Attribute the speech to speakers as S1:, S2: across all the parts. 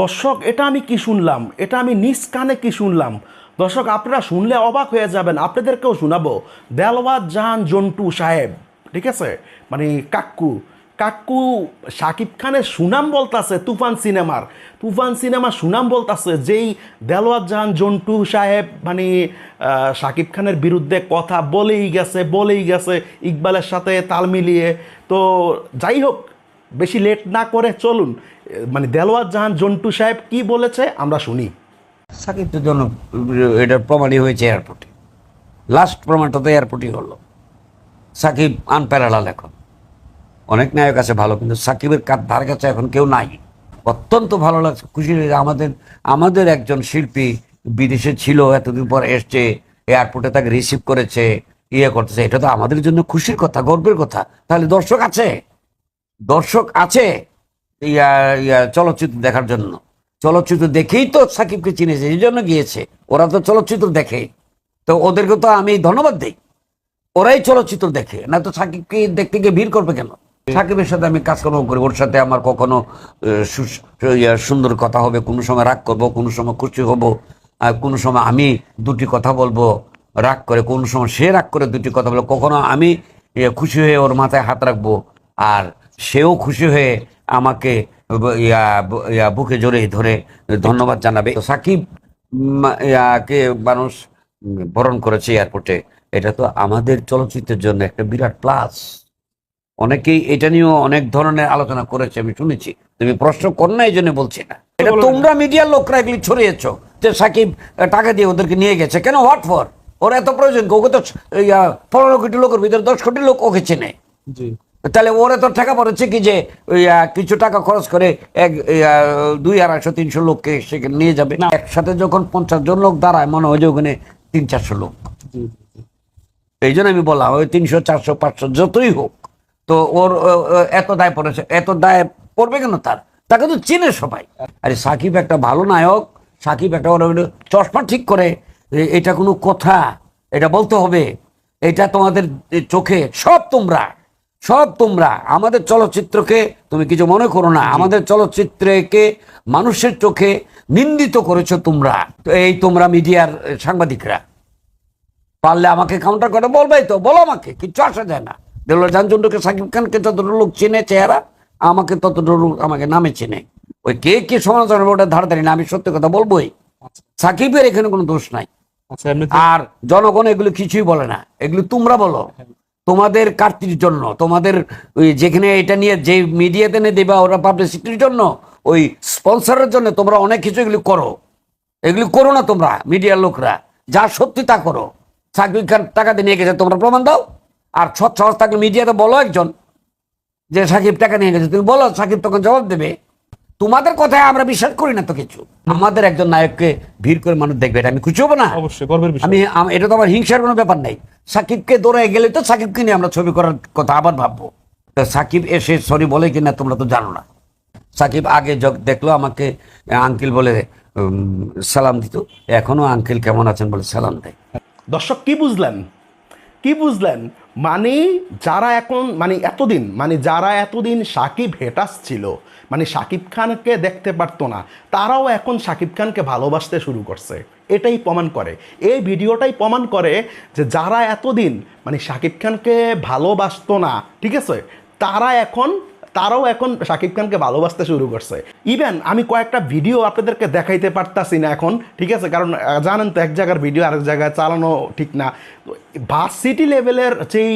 S1: দর্শক, এটা আমি কি শুনলাম? এটা আমি নিজ কানে কি শুনলাম? দর্শক, আপনারা শুনলে অবাক হয়ে যাবেন, আপনাদেরকেও শোনাবো। দেলওয়াত জাহান জন্টু সাহেব, ঠিক আছে? মানে কাক্কু কাক্কু শাকিব খানের সুনাম বলতাছে তুফান সিনেমার। তুফান সিনেমার সুনাম বলতাছে যেই দেলওয়াত জাহান জন্টু সাহেব মানে শাকিব খানের বিরুদ্ধে কথা বলেই গেছে বলেই গেছে, ইকবালের সাথে তাল মিলিয়ে। তো যাই হোক বেশি লেট না করে চলুন। মানে দেলোয়ার জাহান জন্টু সাহেব কি বলেছে, আমরা শুনি।
S2: সাকিব তো জন এটার প্রমাণই হয়েছে এয়ারপোর্টে লাস্ট প্রমাণটা তো এয়ারপোর্টই হলো। সাকিব আনপ্যারালাল এখন। অনেক নায়ক আছে ভালো, কিন্তু সাকিবের কার ধার কাছে এখন কেউ নাই। অত্যন্ত ভালো লাগছে। খুশি আমাদের আমাদের একজন শিল্পী বিদেশে ছিল, এতদিন পর এসছে এয়ারপোর্টে তাকে রিসিভ করেছে ইয়ে করতেছে। এটা তো আমাদের জন্য খুশির কথা, গর্বের কথা। তাহলে দর্শক আছে? দর্শক আছে ইয়া ইয়া চলচ্চিত্র দেখার জন্য। চলচ্চিত্র দেখেই তো সাকিবকে চিনেছে, এই জন্য গিয়েছে। ওরা তো চলচ্চিত্র দেখে। তো ওদেরকে তো আমি ধন্যবাদ দিই। ওরাই চলচ্চিত্র দেখে। না তো সাকিবকে দেখতে গিয়ে ভিড় করবে কেন? সাকিবের সাথে আমি কাজকর্ম করি, ওর সাথে আমার কখনো সুন্দর কথা হবে, কোনো সময় রাগ করব, কোনো সময় খুশি হব, আর কোনো সময় আমি দুটি কথা বলব, রাগ করে, কোন সময় সে রাগ করে দুটি কথা বলব, কখনো আমি খুশি হয়ে ওর মাথায় হাত রাখব, আর সেও খুশি হয়ে আমাকে বুকে জোরে ধরে ধন্যবাদ জানাবে। তো সাকিব ইয়াকে মানুষ বরণ করেছে এয়ারপোর্টে। এটা তো আমাদের চলচ্চিত্রের জন্য একটা বিরাট প্লাস। অনেকেই এটা নিয়েও অনেক ধরনের আলোচনা করেছে আমি শুনেছি। তুমি প্রশ্ন কর না এই জন্য বলছি না। এটা তোমরা মিডিয়ার লোকরা এগুলি ছড়িয়েছো যে সাকিব টাকা দিয়ে ওদেরকে নিয়ে গেছে। কেন? What for? ওর এত প্রয়োজন ওকে তো পনেরো কোটি লোকের ভিতরে দশ কোটি লোক ওকে চেনে।
S3: জি।
S2: তাহলে ওরা তো টাকা পড়েছে কি যে কিছু টাকা খরচ করে এক দুই আড়াইশো তিনশো লোককে সেখানে নিয়ে যাবে। না। একসাথে যখন পঞ্চাশ জন লোক দাঁড়ায় মনে হয় যে ওখানে তিন চারশো লোক। এই জন্য আমি বললাম ওই তিনশো চারশো পাঁচশো যতই হোক তো ওর এত দায় পড়েছে এত দায় পড়বে কেন তার? তাকে তো চেনে সবাই। আরে সাকিব একটা ভালো নায়ক সাকিব একটা ওর চশমা ঠিক করে এটা কোনো কথা এটা বলতে হবে। এটা তোমাদের চোখে সব তোমরা। সব তোমরা আমাদের চলচ্চিত্রকে তুমি কিছু মনে করো না আমাদের চলচ্চিত্রকে মানুষের চোখে নিন্দিত করেছ তোমরা এই তোমরা মিডিয়ার সাংবাদিকরা। পারলে আমাকে কাউন্টার করে বলবেই তো বলো আমাকে কিচ্ছু আসা যায় না। দেলোয়ার জানচন্দ্রকে সাকিব খানকে যতটা লোক চেনে চেহারা আমাকে ততটা লোক আমাকে নামে চেনে। ওই কে কে সমালোচনা ওটা ধারধারি না আমি সত্যি কথা বলবোই। সাকিবের এখানে কোনো দোষ নাই।
S3: আচ্ছা
S2: আর জনগণ এগুলো কিছুই বলে না এগুলো তোমরা বলো। তোমাদের কার্তির জন্য তোমাদের ওই যেখানে এটা নিয়ে যে মিডিয়াতে নিয়ে দেবা ওরা পাবলিসিটির জন্য ওই স্পন্সরের জন্য তোমরা অনেক কিছু এগুলি করো। এগুলি করো না তোমরা মিডিয়ার লোকরা। যা সত্যি তা করো। সাকিব খান টাকা দিয়ে নিয়ে গেছে তোমরা প্রমাণ দাও। আর সৎ সাহস থাকলে মিডিয়াতে বলো একজন যে সাকিব টাকা নিয়ে গেছে তুমি বলো সাকিব তখন জবাব দেবে। তোমাদের কথায় আমরা বিশ্বাস করি না তো কিছু। আমাদের একজন নায়ককে ভিড় করে মানুষ দেখবে এটা আমি খুশি হব না?
S3: অবশ্যই গর্বের
S2: আমি এটা তো আমার হিংসার কোনো ব্যাপার নেই। সাকিবকে দৌড়ায় গেলে তো সাকিবকে নিয়ে আমরা ছবি করার কথা আবার ভাববো। তা সাকিব এসে সরি বলে কিনা তোমরা তো জানো না। সাকিব আগে দেখল, আমাকে আঙ্কেল বলে সালাম দিত। এখনও আঙ্কেল কেমন আছেন বলে সালাম দেয়।
S1: দর্শক, কি বুঝলেন? কি বুঝলেন? মানে যারা এখন মানে এতদিন মানে যারা এতদিন সাকিব হেটাস ছিল মানে সাকিব খানকে দেখতে পারতো না, তারাও এখন সাকিব খানকে ভালোবাসতে শুরু করছে। এটাই প্রমাণ করে। এই ভিডিওটাই প্রমাণ করে যে যারা এতদিন মানে সাকিব খানকে ভালোবাসতো না, ঠিক আছে? তারা এখন তারাও এখন শাকিব খানকে ভালোবাসতে শুরু করছে। ইভেন আমি কয়েকটা ভিডিও আপনাদেরকে দেখাইতে পারতাছি না এখন, ঠিক আছে? কারণ জানেন তো, এক জায়গার ভিডিও আরেক জায়গায় চালানো ঠিক না। ভার্সিটি লেভেলের যেই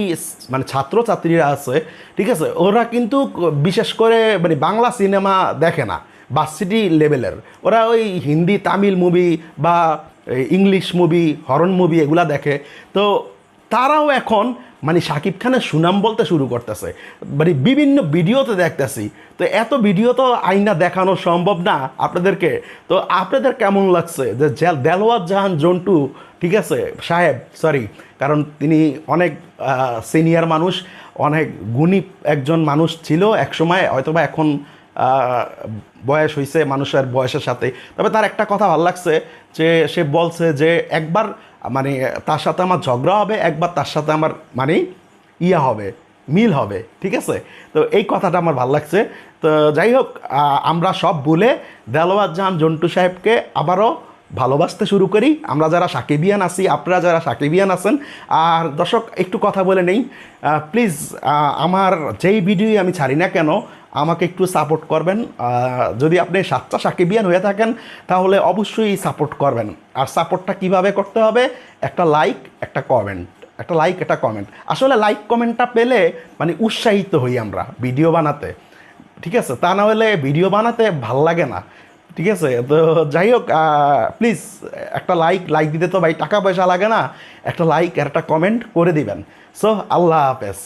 S1: মানে ছাত্রছাত্রীরা আছে, ঠিক আছে? ওরা কিন্তু বিশেষ করে মানে বাংলা সিনেমা দেখে না ভার্সিটি লেভেলের ওরা ওই হিন্দি, তামিল মুভি বা ইংলিশ মুভি হরন মুভি এগুলা দেখে। তো তারাও এখন মানে শাকিব খানের সুনাম বলতে শুরু করতেছে। মানে বিভিন্ন ভিডিওতে দেখতেছি। তো এত ভিডিও তো আইনা দেখানো সম্ভব না আপনাদেরকে। তো আপনাদের কেমন লাগছে যে দেলোয়ার জাহান জন্টু, ঠিক আছে, সাহেব সরি কারণ তিনি অনেক সিনিয়র মানুষ, অনেক গুণী একজন মানুষ ছিল একসময়, হয়তোবা এখন বয়স হয়েছে মানুষের বয়সের সাথে। তবে তার একটা কথা ভালো লাগছে যে, সে বলছে যে, একবার মানে তার সাথে আমার ঝগড়া হবে, একবার তার সাথে আমার মানে ইয়া হবে, মিল হবে, ঠিক আছে? তো এই কথাটা আমার ভালো লাগছে। তো যাই হোক আমরা সব বলে দেলোয়ার জাহান জন্টু সাহেবকে আবারও ভালোবাসতে শুরু করি। আমরা যারা সাকিবিয়ান আছি, আপনারা যারা সাকিবিয়ান আছেন, আর দর্শক, একটু কথা বলে নেই। প্লিজ আমার যেই ভিডিও আমি ছাড়ি না কেন, আমাকে একটু সাপোর্ট করবেন। যদি আপনি সাতটা সাকিবিয়ান হয়ে থাকেন, তাহলে অবশ্যই সাপোর্ট করবেন। আর সাপোর্টটা কীভাবে করতে হবে? একটা লাইক একটা কমেন্ট একটা লাইক একটা কমেন্ট আসলে লাইক কমেন্টটা পেলে মানে উৎসাহিত হই আমরা ভিডিও বানাতে। ঠিক আছে? তা না হলে ভিডিও বানাতে ভালো লাগে না। ঠিক আছে? তো যাই হোক প্লিজ একটা লাইক লাইক দিতে তো ভাই টাকা পয়সা লাগে না। একটা লাইক আর একটা কমেন্ট করে দিবেন। সো আল্লাহ হাফেজ।